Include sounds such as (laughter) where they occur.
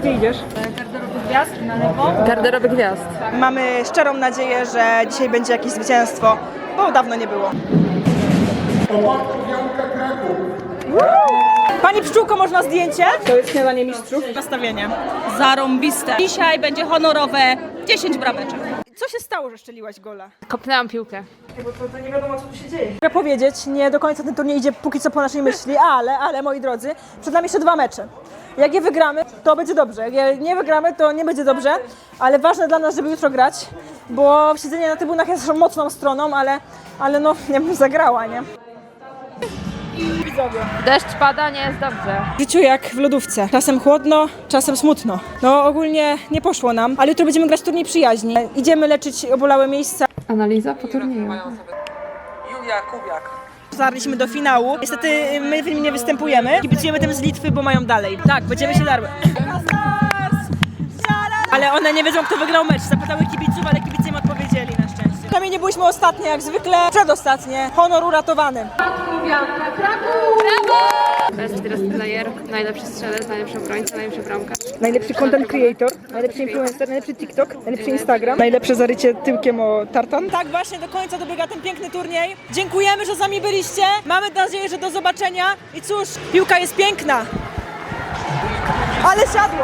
Gdzie idziesz? Gwiazd na lewo. Garderoby gwiazd. Mamy szczerą nadzieję, że dzisiaj będzie jakieś zwycięstwo, bo dawno nie było. Pani Pszczółko, można zdjęcie? To jest śniadanie mistrzów. Nastawienie. Zarąbiste. Dzisiaj będzie honorowe 10 brameczek. Co się stało, że szczeliłaś gola? Kopnęłam piłkę. Bo to, to nie wiadomo, co tu się dzieje. Mogę powiedzieć, nie do końca ten turniej idzie póki co po naszej myśli, ale, ale moi drodzy, przed nami jeszcze dwa mecze. Jak je wygramy, to będzie dobrze. Jak je nie wygramy, to nie będzie dobrze, ale ważne dla nas, żeby jutro grać, bo siedzenie na trybunach jest mocną stroną, ale, ale no, ja bym zagrała, nie? Widzowie. Deszcz pada, nie jest dobrze. W życiu jak w lodówce. Czasem chłodno, czasem smutno. No ogólnie nie poszło nam, ale jutro będziemy grać turniej przyjaźni. Idziemy leczyć obolałe miejsca. Analiza po turnieju. Julia Kubiak. Dotarliśmy do finału. Niestety my w nim nie występujemy. Kibicujemy tym z Litwy, bo mają dalej. Tak, będziemy się darły. (laughs) Ale one nie wiedzą, kto wygrał mecz. Zapytały kibiców, ale kibice im odpowiedzieli na szczęście. Przynajmniej nie byliśmy ostatnie, jak zwykle. Przedostatnie. Honor uratowany. Best teraz player, najlepszy strzelec, najlepszy obrońca, najlepszy bramkarz. Najlepszy content creator, najlepszy influencer, najlepszy TikTok, najlepszy Instagram, najlepsze zarycie tyłkiem o tartan. Tak właśnie do końca dobiega ten piękny turniej. Dziękujemy, że z nami byliście. Mamy nadzieję, że do zobaczenia. I cóż, piłka jest piękna. Ale siadło.